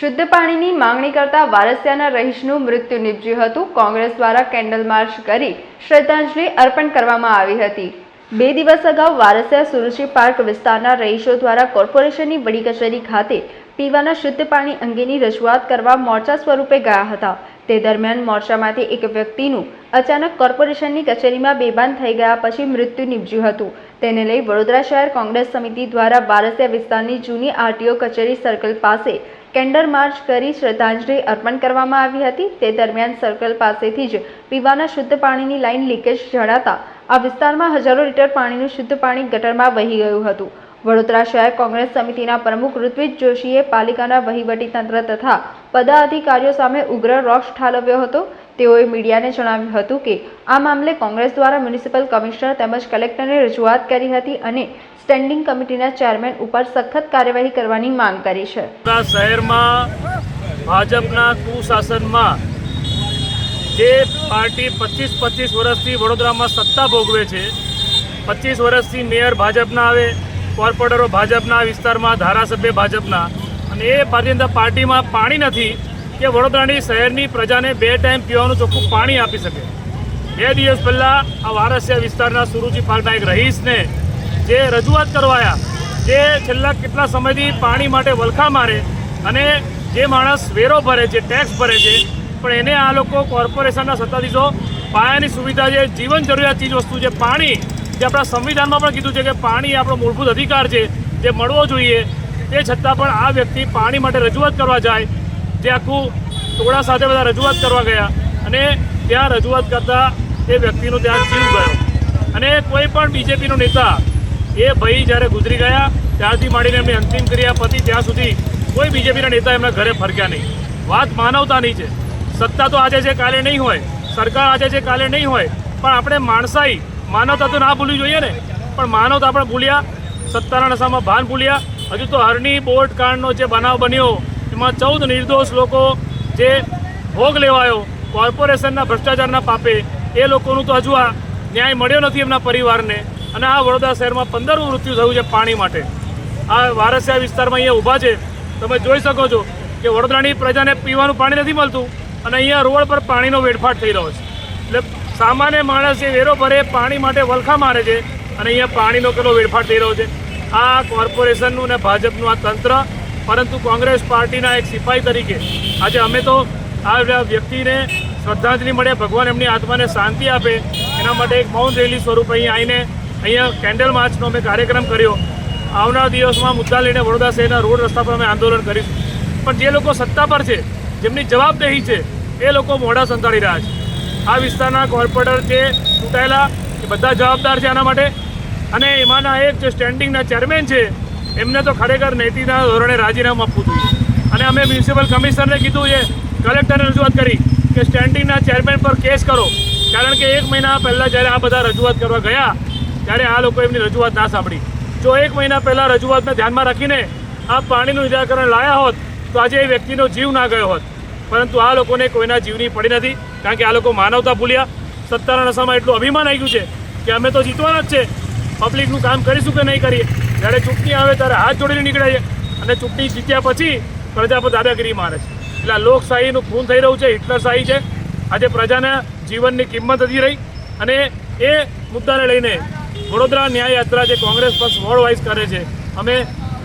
શુદ્ધ પાણીની માંગણી કરતા વારસિયાના રહીશનું મૃત્યુ નીપજ્યું હતું. કોંગ્રેસ દ્વારા કેન્ડલ માર્ચ કરી શ્રદ્ધાંજલિ અર્પણ કરવામાં આવી હતી. બે દિવસ અગાઉ વારસિયા સુરુચિ પાર્ક વિસ્તારના રહીશો દ્વારા કોર્પોરેશનની વડી કચેરી ખાતે પીવાના શુદ્ધ પાણી અંગેની રજૂઆત કરવા મોરચા સ્વરૂપે ગયા હતા. તે દરમિયાન મોરચામાંથી એક વ્યક્તિનું અચાનક કોર્પોરેશનની કચેરીમાં બેભાન થઈ ગયા પછી મૃત્યુ નીપજ્યું હતું. તેને લઈ વડોદરા શહેર કોંગ્રેસ સમિતિ દ્વારા બારસિયા વિસ્તારની જૂની આરટીઓ કચેરી સર્કલ પાસે કેન્ડર માર્ચ કરી શ્રદ્ધાંજલિ અર્પણ કરવામાં આવી હતી. તે દરમિયાન સર્કલ પાસેથી જ પીવાના શુદ્ધ પાણીની લાઇન લીકેજ જણાતા આ વિસ્તારમાં હજારો લીટર પાણીનું શુદ્ધ પાણી ગટરમાં વહી ગયું હતું. વડોદરા શહેર કોંગ્રેસ સમિતિના પ્રમુખ ઋત્વિજ જોશીએ પાલિકાના વહીવટીતંત્ર તથા પદાધિકારીઓ સામે ઉગ્ર રોષ ઠાલવ્યો હતો. તેઓએ મીડિયાને જણાવ્યું હતું કે, આ મામલે કોંગ્રેસ દ્વારા મ્યુનિસિપલ કમિશનર તેમજ કલેક્ટરને રજૂઆત કરી હતી અને સ્ટેન્ડિંગ કમિટીના ચેરમેન ઉપર સખત કાર્યવાહી કરવાની માંગ કરી છે. શહેરમાં ભાજપના કુશાસનમાં જે પાર્ટી પચીસ પચીસ વર્ષથી વડોદરામાં સત્તા ભોગવે છે, પચીસ વર્ષથી મેયર ભાજપના આવે, કોર્પોરેટરો ભાજપના, વિસ્તારમાં ધારાસભ્ય ભાજપના અને એ ભારતીય પાર્ટીમાં પાણી નથી કે વડોદરાની શહેરની પ્રજાને બે ટાઈમ પીવાનું ચોખ્ખું પાણી આપી શકે. બે દિવસ પહેલાં આ વારસિયા વિસ્તારના સુરુચિ પાર્કના એક રહીશને જે રજૂઆત કરવાયા જે છેલ્લા કેટલા સમયથી પાણી માટે વલખા મારે અને જે માણસ વેરો ભરે છે ટેક્સ ભરે છે, પણ એને આ લોકો કોર્પોરેશનના સત્તાધીશો પાયાની સુવિધા જે જીવન જરૂરિયાત ચીજ વસ્તુ છે પાણી જે આપણા સંવિધાનમાં પણ કીધું છે કે પાણી આપણો મૂળભૂત અધિકાર છે, જે મળવો જોઈએ, તે છતાં પણ આ વ્યક્તિ પાણી માટે રજૂઆત કરવા જાય જે આખું ટોળા સાથે બધા રજૂઆત કરવા ગયા અને ત્યાં રજૂઆત કરતા એ વ્યક્તિનું ત્યાં જીવ ગયો. અને કોઈ પણ બીજેપીનો નેતા એ ભાઈ જ્યારે ગુજરી ગયા, ત્યારથી માંડીને એમની અંતિમ ક્રિયા પતી, ત્યાં સુધી કોઈ બીજેપીના નેતા એમના ઘરે ફરક્યા નહીં. વાત માનવતાની છે. સત્તા તો આજે છે, કાલે નહીં હોય. સરકાર આજે છે, કાલે નહીં હોય. પણ આપણે માણસાઈ, માનવતા તો ના ભૂલવી જોઈએ ને. પણ માનવતા આપણે ભૂલ્યા, સત્તાના નશામાં ભાન ભૂલ્યા. હજુ તો હરની બોટ કાંડનો જે બનાવ બન્યો એમાં ચૌદ નિર્દોષ લોકો જે ભોગ લેવાયો, કોર્પોરેશનના ભ્રષ્ટાચારના પાપે, એ લોકોનું તો હજુ આ ન્યાય મળ્યો નથી એમના પરિવારને. અને આ વડોદરા શહેરમાં પંદરમું મૃત્યુ થયું છે પાણી માટે. આ વારસિયા વિસ્તારમાં અહીંયા ઊભા છે. તમે જોઈ શકો છો કે વડોદરાની પ્રજાને પીવાનું પાણી નથી મળતું અને અહીંયા રોડ પર પાણીનો વેડફાટ થઈ રહ્યો છે. એટલે સામાન્ય માણસ એ વેરો ભરે પાણી માટે વલખા મારે છે અને અહીંયા પાણીનો કેટલો વેડફાટ થઈ રહ્યો છે. આ કોર્પોરેશનનું અને ભાજપનું આ તંત્ર પરંતુ કોંગ્રેસ પાર્ટીના એક સિપાહી તરીકે આજે અમે તો આ વ્યક્તિને શ્રદ્ધાંજલિ મળે, ભગવાન એમની આત્માને શાંતિ આપે, એના માટે એક મૌન રેલી સ્વરૂપે અહીં આવીને અહીંયા કેન્ડલ માર્ચનો અમે કાર્યક્રમ કર્યો. આવનાર દિવસમાં મુદ્દા લઈને વડોદરા શહેરના રોડ રસ્તા પર અમે આંદોલન કરીશું. પણ જે લોકો સત્તા પર છે, જેમની જવાબદેહી છે, એ લોકો મોઢા સંતાડી રહ્યા છે. આ વિસ્તારના કોર્પોરેટર જે ચૂંટાયેલા, એ બધા જવાબદાર છે આના માટે. અને એમાંના એક જે સ્ટેન્ડિંગના ચેરમેન છે એમને તો ખરેખર નૈતિકના ધોરણે રાજીનામું આપવું જોઈએ. અને અમે મ્યુનિસિપલ કમિશનરને કીધું છે, કલેક્ટરને રજૂઆત કરી કે સ્ટેન્ડિંગના ચેરમેન પર કેસ કરો. કારણ કે એક મહિના પહેલાં જ્યારે આ બધા રજૂઆત કરવા ગયા, ત્યારે આ લોકો એમની રજૂઆત ના સાંભળી. જો એક મહિના પહેલાં રજૂઆતને ધ્યાનમાં રાખીને આ પાણીનું નિરાકરણ લાયા હોત, તો આજે એ વ્યક્તિનો જીવ ના ગયો હોત. પરંતુ આ લોકોને કોઈના જીવની પડી નથી, કારણ કે આ લોકો માનવતા ભૂલ્યા. સત્તાના નશામાં એટલું અભિમાન આવી ગયું છે કે અમે તો જીતવાના જ છે. પબ્લિકનું કામ કરીશું કે નહીં કરીએ? જ્યારે ચૂંટણી આવે ત્યારે હાથ જોડીને નીકળે છે. અને ચૂંટણી જીત્યા પછી પ્રજા પર દાદાગીરી મારે છે. એટલે આ લોકશાહીનું ખૂન થઈ રહ્યું છે હિટલરશાહી છે. આજે પ્રજાના જીવનની કિંમત નથી રહી અને એ મુદ્દાને લઈને વડોદરા ન્યાય યાત્રા જે કોંગ્રેસ પક્ષ વોર્ડ વાઇઝ કરે છે, અમે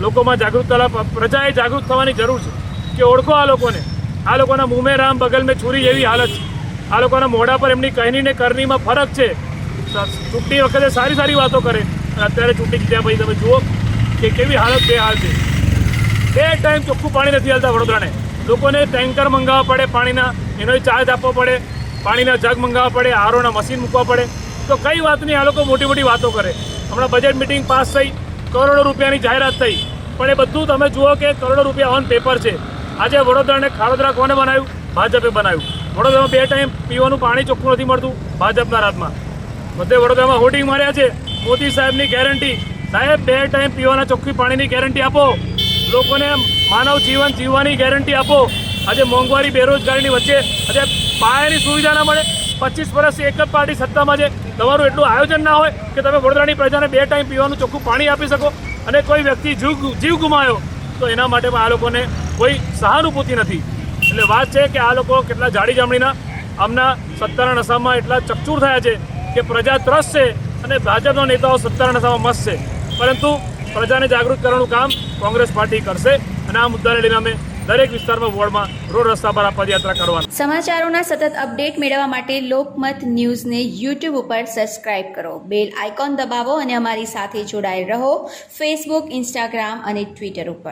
લોકોમાં જાગૃતતા પ્રજાએ જાગૃત થવાની જરૂર છે કે ઓળખો આ લોકોને. આ લોકોના મુમે રામ, બગલ મેં છુરી જેવી હાલત છે. આ લોકોના મોઢા પર એમની કહેની ને કરનીમાં ફરક છે. ચૂંટણી વખતે સારી સારી વાતો કરે. અત્યારે ચૂંટણી જીત્યા પછી તમે જુઓ કે કેવી હાલત બે હાલ છે. બે ટાઈમ ચોખ્ખું પાણી નથી હાલતા વડોદરાને. લોકોને ટેન્કર મંગાવવા પડે, પાણીના એનો ચાર્જ આપવો પડે, પાણીના જગ મંગાવવા પડે, આરોના મશીન મૂકવા પડે. તો કઈ વાતની આ લોકો મોટી મોટી વાતો કરે. હમણાં બજેટ મિટિંગ પાસ થઈ, કરોડો રૂપિયાની જાહેરાત થઈ. પણ એ બધું તમે જુઓ કે કરોડો રૂપિયા ઓન પેપર છે. આજે વડોદરાને ખાડોદરા કોને બનાવ્યું? ભાજપે બનાવ્યું. વડોદરામાં બે ટાઈમ પીવાનું પાણી ચોખ્ખું નથી મળતું ભાજપના રાજમાં બધે વડોદરામાં હોર્ડિંગ માર્યા છે. મોદી સાહેબની ગેરંટી સાહેબ, બે ટાઈમ પીવાના ચોખ્ખી પાણીની ગેરંટી આપો. લોકોને માનવ જીવન જીવવાની ગેરંટી આપો. આજે મોંઘવારી, બેરોજગારીની વચ્ચે આજે પાયાની સુવિધા ના મળે. પચીસ વર્ષથી એક જ પાર્ટી સત્તામાં છે. તમારું એટલું આયોજન ના હોય કે તમે વડોદરાની પ્રજાને બે ટાઈમ પીવાનું ચોખ્ખું પાણી આપી શકો અને કોઈ વ્યક્તિ જીવ જીવ ગુમાયો, તો એના માટે પણ આ લોકોને કોઈ સહાનુભૂતિ નથી. એટલે વાત છે કે આ લોકો કેટલા જાડી જામણીના આમના સત્તાના નશામાં એટલા ચકચૂર થયા છે કે પ્રજા ત્રસ્ત છે. અને ભાજપના નેતાઓ સત્તાના નશામાં મસ્ત છે. પરંતુ પ્રજાને જાગૃત કરવાનું કામ કોંગ્રેસ પાર્ટી કરશે અને આ મુદ્દાને લઈને અમે દરેક વિસ્તારમાં વોર્ડમાં રોડ રસ્તા પર આ પદયાત્રા કરવાના. સમાચારોના સતત અપડેટ મેળવવા માટે લોકમત ન્યૂઝને યુટ્યુબ ઉપર સબસ્ક્રાઇબ કરો. બેલ આઇકોન દબાવો અને અમારી સાથે જોડાયેલ રહો ફેસબુક, ઇન્સ્ટાગ્રામ અને ટ્વિટર ઉપર.